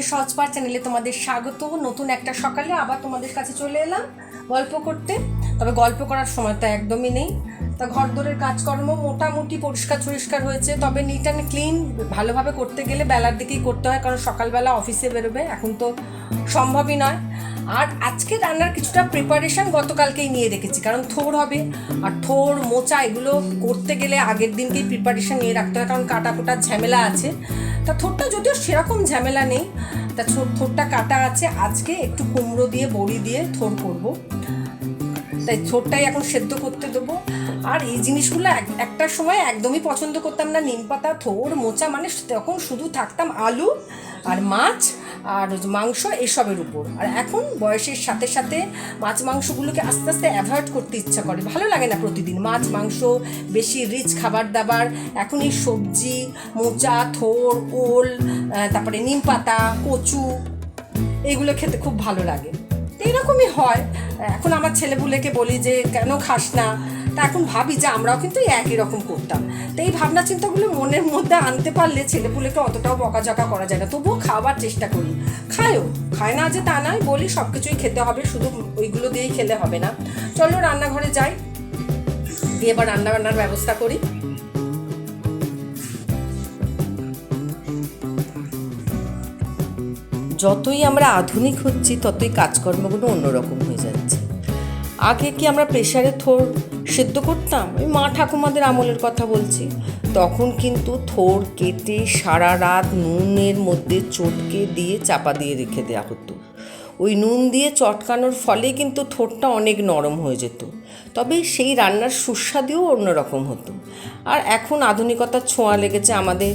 রান্নাঘরে সহজ পার চ্যানেলে তোমাদের স্বাগত। নতুন একটা সকালে আবার তোমাদের কাছে চলে এলাম গল্প করতে। তবে গল্প করার সময় তো একদমই নেই। তা ঘর দোরের কাজকর্ম মোটামুটি পরিষ্কার পরিষ্কার হয়েছে। তবে নিট অ্যান্ড ক্লিন ভালোভাবে করতে গেলে বেলার দিকেই করতে হয়, কারণ সকালবেলা অফিসে বেরোবে, এখন তো সম্ভবই নয়। আর আজকে রান্নার কিছুটা প্রিপারেশন গতকালকেই নিয়ে রেখেছি, কারণ থোর হবে। আর থোর, মোচা এগুলো করতে গেলে আগের দিনকেই প্রিপারেশন নিয়ে রাখতে হয়, কারণ কাটা কোটার ঝামেলা আছে। তা ঠোঁটটা যদিও সেরকম ঝামেলা নেই, তা ঠোঁটটা কাটা আছে, আজকে একটু কুমড়ো দিয়ে, বড়ি দিয়ে থোর করব। তাই ঠোঁটটাই এখন সেদ্ধ করতে দেবো। আর এই জিনিসগুলো এক- একটা সময় একদমই পছন্দ করতাম না, নিম পাতা থোর মোচা মানে তখন শুধু থাকতাম আলু আর মাছ আর মাংস এসবের উপর। আর এখন বয়সের সাথে সাথে মাছ মাংসগুলোকে আস্তে আস্তে অ্যাভয়েড করতে ইচ্ছা করে। ভালো লাগে না প্রতিদিন মাছ, মাংস, বেশি রিচ খাবার দাবার। এখন এই সবজি, মোচা, থোর, ওল তারপরে নিম পাতা, কচু, এগুলো খেতে খুব ভালো লাগে। এইরকমই হয়। এখন আমার ছেলেপুলেকে বলি যে, কেন খাস না? তা এখন ভাবি যে আমরাও কিন্তু একই রকম করতাম। তো এই ভাবনা চিন্তাগুলো মনের মধ্যে আনতে পারলে ছেলেপুলেকে অতটাও বকাঝকা করা যায় না। তবুও খাওয়ার চেষ্টা করি খায়ও, খায় না যে তা নয়, বলি সব কিছুই খেতে হবে, শুধু ওইগুলো দিয়েই খেলে হবে না। চলো রান্নাঘরে যাই। দিয়ে এবার রান্না বান্নার ব্যবস্থা করি। যতই আমরা আধুনিক হচ্ছি, ততই কাজকর্মগুলো অন্যরকম হয়ে যাচ্ছে। আগে কি আমরা প্রেশারে থোর সেদ্ধ করতাম। ওই মা ঠাকুমাদের আমলের কথা বলছি। তখন কিন্তু থোর কেটে সারা রাত নুনের মধ্যে চটকে দিয়ে চাপা দিয়ে রেখে দেওয়া হতো। ওই নুন দিয়ে চটকানোর ফলে কিন্তু থোরটা অনেক নরম হয়ে যেত। তবে সেই রান্নার সুস্বাদুও অন্যরকম হতো। আর এখন আধুনিকতার ছোঁয়া লেগেছে আমাদের।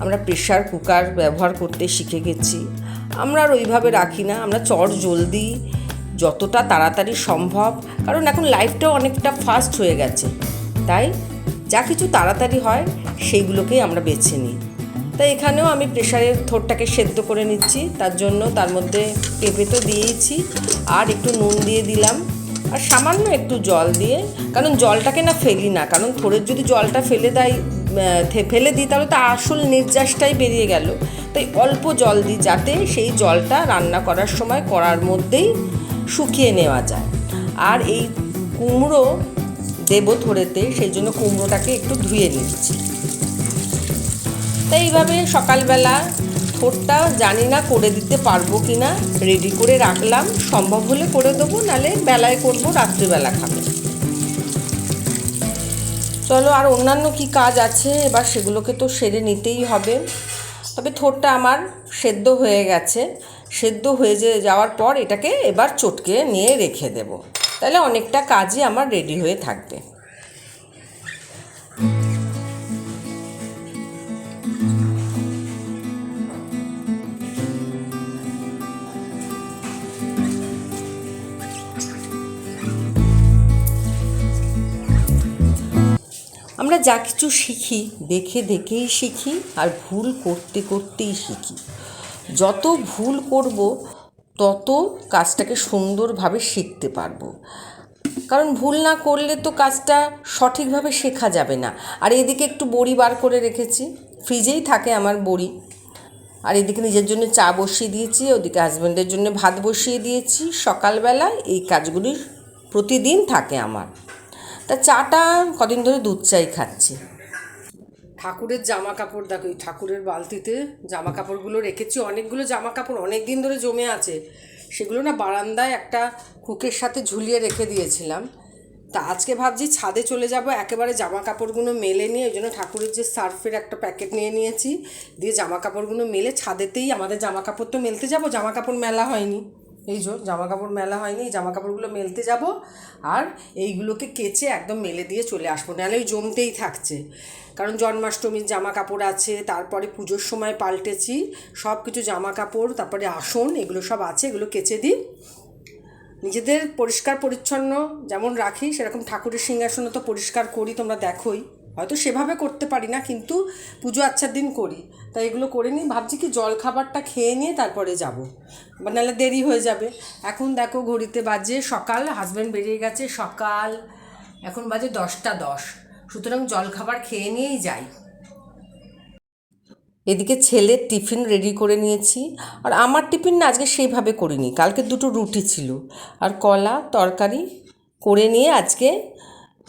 আমরা প্রেশার কুকার ব্যবহার করতে শিখে গেছি। আমরা আর ওইভাবে রাখি না। আমরা চট জলদি যতটা তাড়াতাড়ি সম্ভব, কারণ এখন লাইফটাও অনেকটা ফাস্ট হয়ে গেছে। তাই যা কিছু তাড়াতাড়ি হয়, সেইগুলোকেই আমরা বেছে নিই। তাই এখানেও আমি প্রেশারের থোরটাকে সেদ্ধ করে নিচ্ছি। তার জন্য তার মধ্যে পেঁপে তো দিয়েইছি, আর একটু নুন দিয়ে দিলাম। আর সামান্য একটু জল দিয়ে, কারণ জলটাকে না ফেলি না, কারণ থোরের যদি জলটা ফেলে দেয় ফেলে দিই, তাহলে তো আসল নির্যাসটাই বেরিয়ে গেল। তাই অল্প জল দিই যাতে সেই জলটা রান্না করার সময়, করার মধ্যেই শুকিয়ে নেওয়া যায়। আর এই কুমড়ো দেবো থোড়েতে, সেই জন্য কুমড়োটাকে একটু ধুয়ে নিচ্ছি। তাই এইভাবে সকালবেলা থোরটা জানি না করে দিতে পারব কি না রেডি করে রাখলাম। সম্ভব হলে করে দেবো, নালে বেলায় করব, রাত্রিবেলা খাবে। চলো, আর অন্যান্য কি কাজ আছে? এবার সেগুলোকে তো সেরে নিতেই হবে। তবে থোরটা আমার সেদ্ধ হয়ে গেছে। সেদ্ধ হয়ে যাওয়ার পর এটাকে এবার চটকে নিয়ে রেখে দেব। তাহলে অনেকটা কাজই আমার রেডি হয়ে থাকবে। আমরা যা কিছু শিখি, দেখে দেখেই শিখি আর ভুল করতে করতেই শিখি। যত ভুল করব, তত কাজটাকে সুন্দরভাবে শিখতে পারব। কারণ ভুল না করলে তো কাজটা সঠিকভাবে শেখা যাবে না। আর এদিকে একটু বড়ি বার করে রেখেছি। ফ্রিজেই থাকে আমার বড়ি। আর এদিকে নিজের জন্য চা বসিয়ে দিয়েছি, ওদিকে হাজব্যান্ডের জন্য ভাত বসিয়ে দিয়েছি। সকালবেলা এই কাজগুলি প্রতিদিন থাকে আমার। তা চাটা কদিন ধরে দুধ চাই খাচ্ছি। ঠাকুরের জামা কাপড় দেখো এই ঠাকুরের বালতিতে জামা কাপড়গুলো রেখেছি। অনেকগুলো জামা কাপড় অনেক দিন ধরে জমে আছে। সেগুলো না বারান্দায় একটা হুকের সাথে ঝুলিয়ে রেখে দিয়েছিলাম। তা আজকে ভাবছি ছাদে চলে যাব, একেবারে জামা কাপড়গুলো মেলে নিয়ে, ওই জন্য ঠাকুরের যে সার্ফের একটা প্যাকেট নিয়ে নিয়েছি। দিয়ে জামা কাপড়গুলো মেলে ছাদেতেই আমাদের জামা কাপড় তো মেলতে যাব জামা কাপড় মেলা হয়নি। এই যে জামা কাপড় মেলা হয়নি জামা কাপড়গুলো মেলতে যাব। আর এইগুলোকে কেচে একদম মেলে দিয়ে চলে আসব, নাহলে ওই জমতেই থাকছে। কারণ জন্মাষ্টমীর জামা কাপড় আছে, তারপরে পুজোর সময় পাল্টেছি সব কিছু জামা কাপড় তারপরে আসন, এগুলো সব আছে, এগুলো কেচে দিই। নিজেদের পরিষ্কার পরিচ্ছন্ন যেমন রাখি, সেরকম ঠাকুরের সিংহাসনও তো পরিষ্কার করি, তোমরা দেখোই। হয়তো সেভাবে করতে পারি না, কিন্তু পুজো আচ্ছার দিন করি। তাই এগুলো করে নিই ভাবছি কি জল খাবারটা খেয়ে নিয়ে তারপরে যাব। নাহলে দেরি হয়ে যাবে। এখন দেখো ঘড়িতে বাজে সকাল হাজব্যান্ড বেরিয়ে গেছে সকাল, এখন বাজে দশটা দশ। সুতরাং জল খাবার খেয়ে নিয়েই যাই। এদিকে ছেলের টিফিন রেডি করে নিয়েছি। আর আমার টিফিন না আজকে সেইভাবে করিনি। কালকে দুটো রুটি ছিল। আর কলা, তরকারি করে নিয়ে আজকে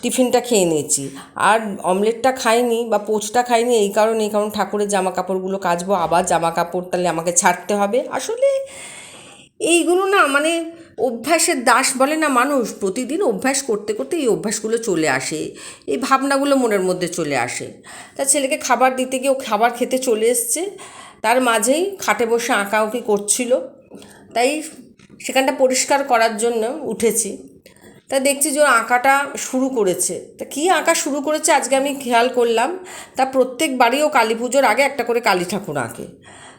টিফিনটা খেয়ে নিয়েছি। আর অমলেটটা খাইনি বা পোচটা খাইনি এই কারণে কারণ ঠাকুরের জামা কাপড়গুলো কাচবো, আবার জামা কাপড় তাহলে আমাকে ছাড়তে হবে। আসলে এইগুলো না মানে অভ্যাসের দাস বলে না মানুষ, প্রতিদিন অভ্যাস করতে করতে এই অভ্যাসগুলো চলে আসে, এই ভাবনাগুলো মনের মধ্যে চলে আসে। তা ছেলেকে খাবার দিতে গিয়ে ও খাবার খেতে চলে এসছে, তার মাঝেই খাটে বসে আঁকাউকি করছিল। তাই সেখানটা পরিষ্কার করার জন্য উঠেছি। তা দেখছি যে আঁকাটা শুরু করেছে। তা কী আঁকা শুরু করেছে আজকে আমি খেয়াল করলাম। তা প্রত্যেক বাড়ি ও কালী পুজোর আগে একটা করে কালী ঠাকুর আঁকে।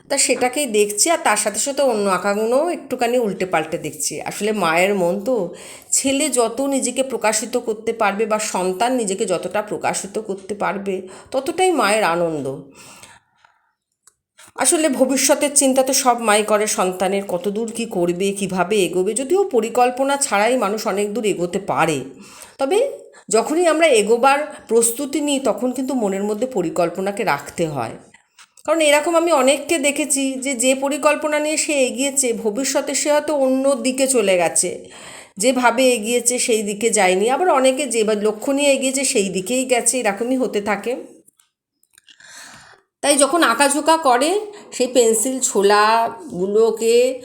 তা সেটাকেই দেখছি আর তার সাথে সাথে অন্য আঁকাগুলোও একটুখানি উল্টে পাল্টে দেখছি। আসলে মায়ের মন তো, ছেলে যত নিজেকে প্রকাশিত করতে পারবে বা সন্তান নিজেকে যতটা প্রকাশিত করতে পারবে, ততটাই মায়ের আনন্দ। আসলে ভবিষ্যতের চিন্তা তো সব মাই করে, সন্তানের কতদূর কী করবে, কীভাবে এগোবে, যদিও পরিকল্পনা ছাড়াই মানুষ অনেক দূর এগোতে পারে। তবে যখনই আমরা এগোবার প্রস্তুতি নিই, তখন কিন্তু মনের মধ্যে পরিকল্পনাকে রাখতে হয়। কারণ এরকম আমি অনেককে দেখেছি যে যে পরিকল্পনা নিয়ে সে এগিয়েছে, ভবিষ্যতে সে হয়তো অন্য দিকে চলে গেছে। যেভাবে এগিয়েছে সেই দিকে যায়নি, আবার অনেকে যে লক্ষ্য নিয়ে এগিয়েছে সেই দিকেই গেছে, এরকমই হতে থাকে। তাই যখন আঁকাঝোঁকা করে, সেই পেন্সিল ছোলাগুলোকে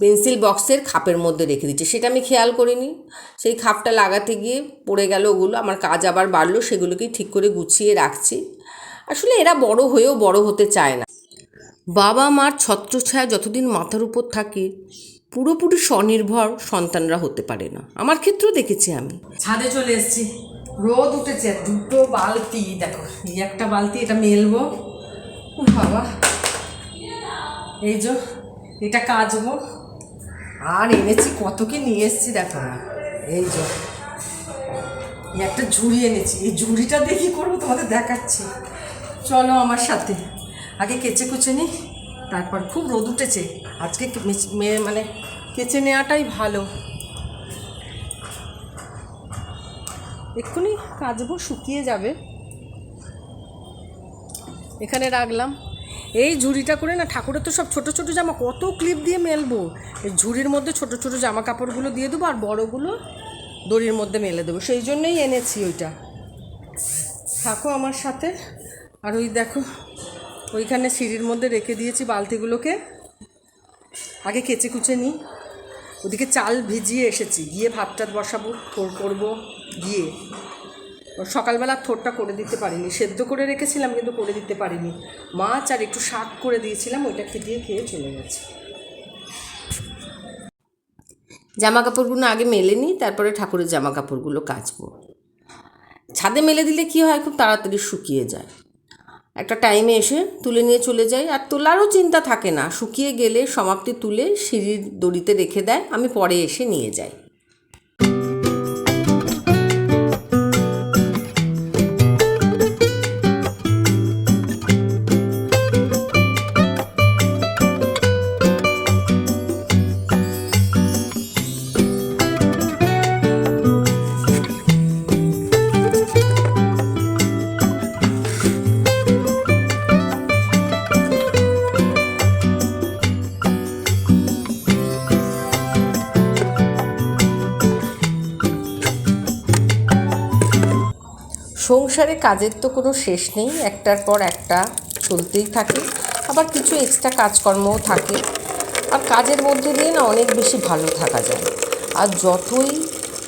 পেন্সিল বক্সের খাপের মধ্যে রেখে দিচ্ছে। সেটা আমি খেয়াল করিনি। সেই খাপটা লাগাতে গিয়ে পড়ে গেল ওগুলো, আমার কাজ আবার বাড়লো সেগুলোকেই ঠিক করে গুছিয়ে রাখছি। আসলে এরা বড় হয়েও বড় হতে চায় না। বাবা মার ছত্রছায়া যতদিন মাথার উপর থাকে, পুরোপুরি স্বনির্ভর সন্তানরা হতে পারে না। আমার ক্ষেত্রেও দেখেছি আমি। ছাদে চলে এসেছি। রোদ উঠেছে, দুটো বালতি, দেখো, এই একটা বালতি, এটা মেলবো। বাবা। এই যে, এটা কাচবো। আর এনেছি কত কি নিয়ে এসেছি, দেখো না। এই যে একটা ঝুড়ি এনেছি। এই ঝুড়িটা দেখি করব, তোমাদের দেখাচ্ছি। চলো আমার সাথে। আগে কেচে কুচে নিই, তারপর খুব রোদ উঠেছে। আজকে মানে কেচে নেওয়াটাই ভালো। এক্ষুনি কাচবো, শুকিয়ে যাবে। এখানে রাখলাম। এই ঝুড়িটা করে না, ঠাকুরের তো সব ছোট ছোট জামা, কত ক্লিপ দিয়ে মেলবো। এই ঝুড়ির মধ্যে ছোট ছোট জামা কাপড়গুলো দিয়ে দেবো আর বড়গুলো দড়ির মধ্যে মেলে দেবো। সেই জন্যই এনেছি ওইটা। থাকো আমার সাথে। আর ওই দেখো, ওইখানে সিঁড়ির মধ্যে রেখে দিয়েছি বালতিগুলোকে। আগে কেচে কুচে নিই। ওদিকে চাল ভিজিয়ে এসেছি। গিয়ে ভাত টাত বসাবো কর- করব, গিয়ে। সকালবেলা থোরটা করে দিতে পারিনি। সেদ্ধ করে রেখেছিলাম, কিন্তু করে দিতে পারিনি। মাছ আর একটু শাক করে দিয়েছিলাম ওইটাকে দিয়ে খেয়ে চলে গেছে। জামা কাপড়গুলো আগে মেলে নিই, তারপরে ঠাকুরের জামা কাপড়গুলো কাচবো। ছাদে মেলে দিলে কি হয়? খুব তাড়াতাড়ি শুকিয়ে যায়। একটা টাইমে এসে তুলে নিয়ে চলে যাই। আর তোলারও চিন্তা থাকে না। শুকিয়ে গেলে, সমাপ্তি তুলে সিঁড়ির দড়িতে রেখে দেয়। আমি পরে এসে নিয়ে যাই। সংসারে কাজের তো কোনো শেষ নেই, একটার পর একটা চলতেই থাকে, আবার কিছু এক্সট্রা কাজকর্মও থাকে। আর কাজের মধ্যে দিয়ে না অনেক বেশি ভালো থাকা যায়। আর যতই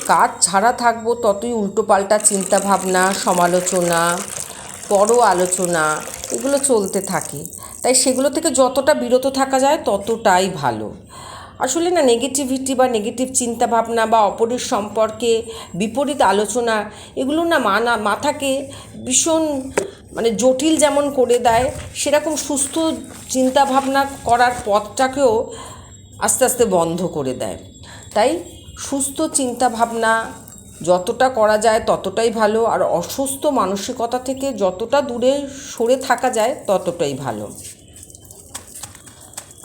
কাজ ছাড়া থাকব, ততই উল্টোপাল্টা চিন্তাভাবনা, সমালোচনা বড় আলোচনা, এগুলো চলতে থাকে। তাই সেগুলো থেকে যতটা বিরত থাকা যায়, ততটাই ভালো। আসলে না নেগেটিভিটি বা নেগেটিভ চিন্তাভাবনা বা অপরের সম্পর্কে বিপরীত আলোচনা, এগুলো না মানা, মাথাকে ভীষণ মানে জটিল যেমন করে দেয়, সেরকম সুস্থ চিন্তাভাবনা করার পথটাকেও আস্তে আস্তে বন্ধ করে দেয়। তাই সুস্থ চিন্তাভাবনা যতটা করা যায় ততটাই ভালো, আর অসুস্থ মানসিকতা থেকে যতটা দূরে সরে থাকা যায় ততটাই ভালো।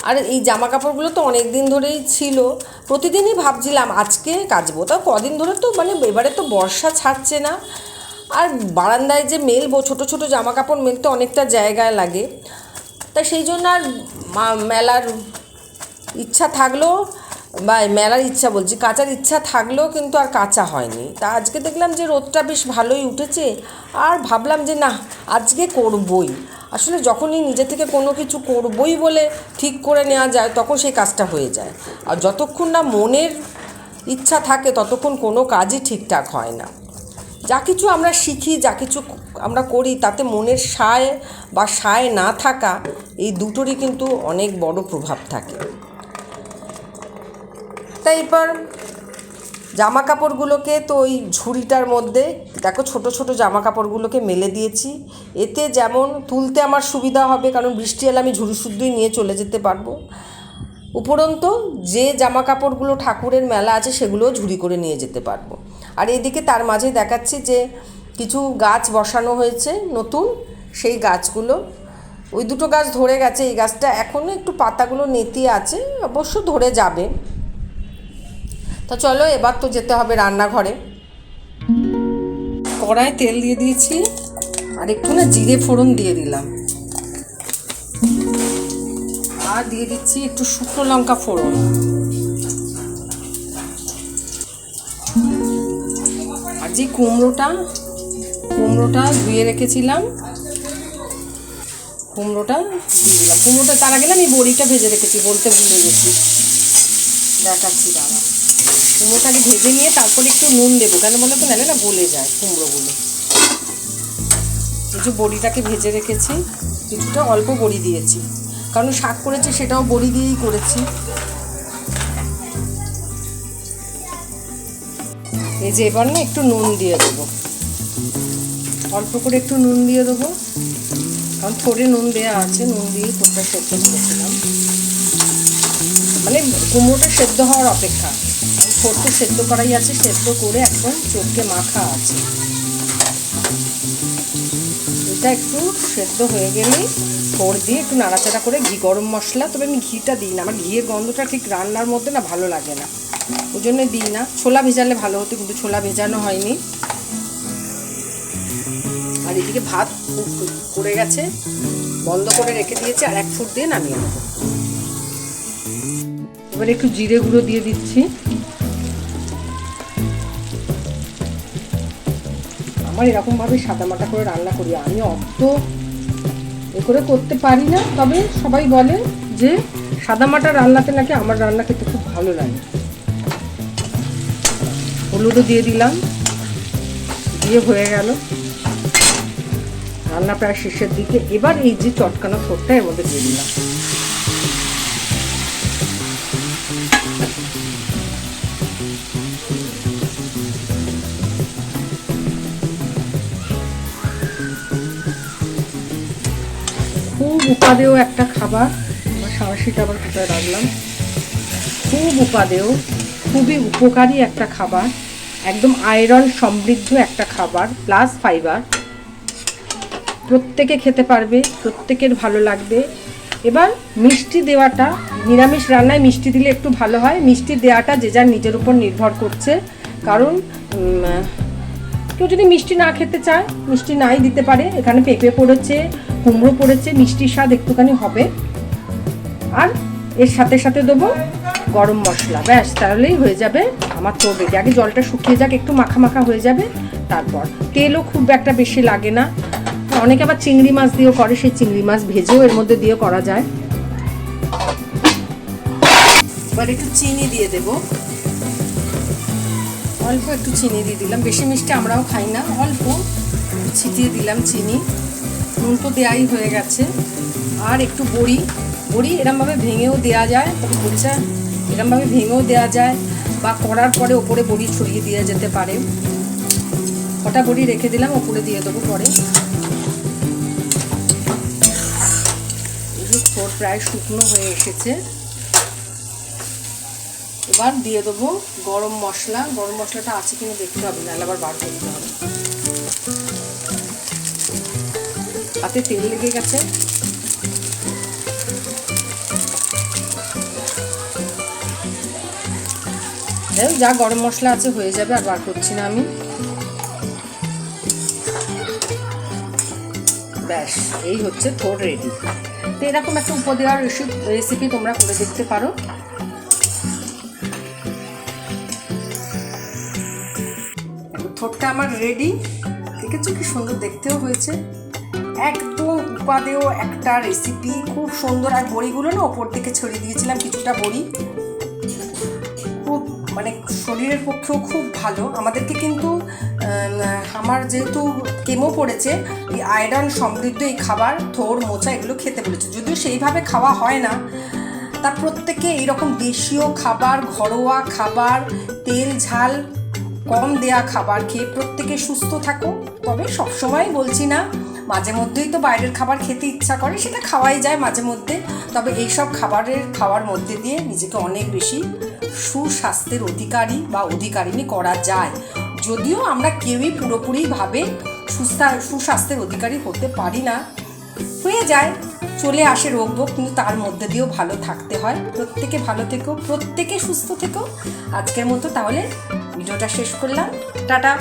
আর এই জামা কাপড়গুলো তো অনেক দিন ধরেই ছিল। প্রতিদিনই ভাবছিলাম আজকে কাচবো। তাও কদিন ধরে তো মানে এবারে তো বর্ষা ছাড়ছে না। আর বারান্দায় যে মেলবো, ছোটো ছোটো জামা কাপড় মেলতে অনেকটা জায়গায় লাগে। তা সেই জন্য আর মেলার ইচ্ছা থাকলেও বা মেলার ইচ্ছা বলছি। কাচার ইচ্ছা থাকলেও কিন্তু আর কাঁচা হয়নি। তা আজকে দেখলাম যে রোদটা বেশ ভালোই উঠেছে। আর ভাবলাম যে, না, আজকে করবই। আসলে যখনই নিজে থেকে কোনো কিছু করবই বলে ঠিক করে নেওয়া যায়, তখন সেই কাজটা হয়ে যায়। আর যতক্ষণ না মনের ইচ্ছা থাকে, ততক্ষণ কোনো কাজই ঠিকঠাক হয় না। যা কিছু আমরা শিখি, যা কিছু আমরা করি, তাতে মনের সায় বা সায় না থাকা, এই দুটোরই কিন্তু অনেক বড় প্রভাব থাকে। এবার জামা কাপড়গুলোকে তো ওই ঝুড়িটার মধ্যে, দেখো ছোট ছোট জামা কাপড়গুলোকে মেলে দিয়েছি। এতে যেমন তুলতে আমার সুবিধা হবে, কারণ বৃষ্টি এলে আমি ঝুড়ি শুদ্ধই নিয়ে চলে যেতে পারব। উপরন্ত যে জামা কাপড়গুলো ঠাকুরের মেলা আছে সেগুলোও ঝুড়ি করে নিয়ে যেতে পারব। আর এদিকে তার মাঝে দেখাচ্ছি যে কিছু গাছ বসানো হয়েছে নতুন, সেই গাছগুলো। ওই দুটো গাছ ধরে গেছে, এই গাছটা এখনও একটু পাতাগুলো নেতিয়ে আছে, অবশ্য ধরে যাবে। তা চলো, এবার তো যেতে হবে রান্নাঘরে। কড়ায় তেল দিয়ে দিয়েছি, আর একটু না জিরে ফোড়ন দিয়ে দিলাম। আর দিয়ে দিচ্ছি একটু শুকনো লঙ্কা ফোড়ন। আর যে কুমড়োটা কুমড়োটা ধুয়ে রেখেছিলাম, কুমড়োটা দিয়ে দিলাম। কুমড়োটা তার আগে না আমি বড়িটা ভেজে রেখেছি, বলতে ভুলে গেছি। দেখাচ্ছি দাঁড়া। কুমড়োটাকে ভেজে নিয়ে তারপরে একটু নুন দেবো। কেন বলে তো? না গলে যায় কুমড়োগুলো। এই যে বড়িটাকে ভেজে রেখেছি, কিছুটা অল্প বড়ি দিয়েছি। কারণ শাক করেছি, সেটাও বড়ি দিয়েই করেছি। এই যে এবার না একটু নুন দিয়ে দেবো। অল্প করে একটু নুন দিয়ে দেবো। কারণ থোড়ে নুন দেওয়া আছে, নুন দিয়েই থোড়টা সেদ্ধ করেছিলাম। মানে কুমড়োটা সেদ্ধ হওয়ার অপেক্ষা। থোড় তো সেদ্ধ করাই আছে, সেদ্ধ করে একদম চোখকে মাখা আছে। এটা একটু সেদ্ধ হয়ে গেলেই থোড় দিয়ে একটু নাড়াচাড়া করে ঘি, গরম মশলা, তবে আমি ঘিটা দিই না। আমার ঘিয়ের গন্ধটা ঠিক রান্নার মধ্যে না ভালো লাগে না। ওই জন্য দিই না। ছোলা ভেজালে ভালো হতো, কিন্তু ছোলা ভেজানো হয়নি। আর এদিকে ভাত করে গেছে, বন্ধ করে রেখে দিয়েছি, আর এক ফুট দিয়ে নামিয়ে নেব। এবার একটু জিরে গুঁড়ো দিয়ে দিচ্ছি। আমার এরকমভাবে সাদামাটা করে রান্না করি। আমি অত এ করে করতে পারি না, তবে সবাই বলে যে সাদামাটা রান্নাতে নাকি আমার রান্না খেতে খুব ভালো লাগে। হলুদও দিয়ে দিলাম, দিয়ে হয়ে গেল। রান্না প্রায় শেষের দিকে। এবার এই যে চটকানো থোরটা এর মধ্যে দিয়ে দিলাম। উপাদেয় একটা খাবার, আমার সাঁড়াশিটা আবার কোথায় রাখলাম? খুব উপাদেয়, খুবই উপকারী একটা খাবার, একদম আয়রন সমৃদ্ধ একটা খাবার প্লাস ফাইবার প্রত্যেকে খেতে পারবে, প্রত্যেকের ভালো লাগবে। এবার মিষ্টি দেওয়াটা, নিরামিষ রান্নায় মিষ্টি দিলে একটু ভালো হয়। মিষ্টি দেওয়াটা যে যার নিজের উপর নির্ভর করছে। কারণ কেউ যদি মিষ্টি না খেতে চায়, মিষ্টি নাই দিতে পারে। এখানে পেঁপে পড়েছে কুমড়ো পড়েছে মিষ্টির স্বাদ একটুখানি হবে। আর এর সাথে সাথে দেবো গরম মশলা। ব্যাস, তাহলেই হয়ে যাবে আমার তো রেডি আগে জলটা শুকিয়ে যাক, একটু মাখা মাখা হয়ে যাবে, তারপর। তেলও খুব একটা বেশি লাগে না। অনেকে আবার চিংড়ি মাছ দিয়েও করে, সেই চিংড়ি মাছ ভেজেও এর মধ্যে দিয়ে করা যায়। এবার একটু চিনি দিয়ে দেবো। অল্প একটু চিনি দিয়ে দিলাম। বেশি মিষ্টি আমরাও খাই না, অল্প। ছিটিয়ে দিলাম চিনি। নুন তো দেওয়াই হয়ে গেছে। আর একটু বড়ি। বড়ি এরমভাবে ভেঙেও দেওয়া যায় তবে বড়িটা এরমভাবে ভেঙেও দেওয়া যায় বা করার পরে ওপরে বড়ি ছড়িয়ে দেওয়া যেতে পারে। কটা বড়ি রেখে দিলাম, ওপরে দিয়ে দেবো পরে। খোর প্রায় শুকনো হয়ে এসেছে। এবার দিয়ে দেবো গরম মশলা। গরম মশলাটা আছে কিনা দেখতে হবে, নাহলে আবার বার করতে হবে। হাতে তেল লেগে গেছে। যা গরম মশলা আছে হয়ে যাবে, আর বার করছি না আমি। ব্যাস, এই হচ্ছে থোর রেডি তো এরকম একটা উপদেওয়ার রেসিপি তোমরা করে দেখতে পারো। থোরটা আমার রেডি দেখেছ কি সুন্দর দেখতেও হয়েছে? একদম উপাদেয় একটা রেসিপি খুব সুন্দর। আর বড়িগুলো না ওপর থেকে ছড়িয়ে দিয়েছিলাম, কিছুটা বড়ি। খুব মানে শরীরের পক্ষেও খুব ভালো। আমাদেরকে কিন্তু আমার যেহেতু কেমো পড়েছে, এই আয়রন সমৃদ্ধ এই খাবার, থোর, মোচা এগুলো খেতে বলেছে। যদিও সেইভাবে খাওয়া হয় না তার প্রত্যেকে এইরকম দেশীয় খাবার, ঘরোয়া খাবার, তেল, ঝাল, কম দেয়া খাবার খেয়ে প্রত্যেকে সুস্থ থাকো। তবে সবসময় বলছি না মাঝে মধ্যেই তো বাইরের খাবার খেতে ইচ্ছা করে, সেটা খাওয়াই যায় মাঝে মধ্যে। তবে এইসব খাবারের খাওয়ার মধ্যে দিয়ে নিজেকে অনেক বেশি সুস্বাস্থ্যের অধিকারী বা অধিকারিণী করা যায়। যদিও আমরা কেউই পুরোপুরিভাবে সুস্থা, সুস্বাস্থ্যের অধিকারী হতে পারি না। হয়ে যায়, চলে আসে রোগ ভোগ কিন্তু তার মধ্যে দিয়েও ভালো থাকতে হয়। প্রত্যেকে ভালো থেকো, প্রত্যেকে সুস্থ থেকো। আজকের মতো তাহলে ভিডিওটা শেষ করলাম। টাটা!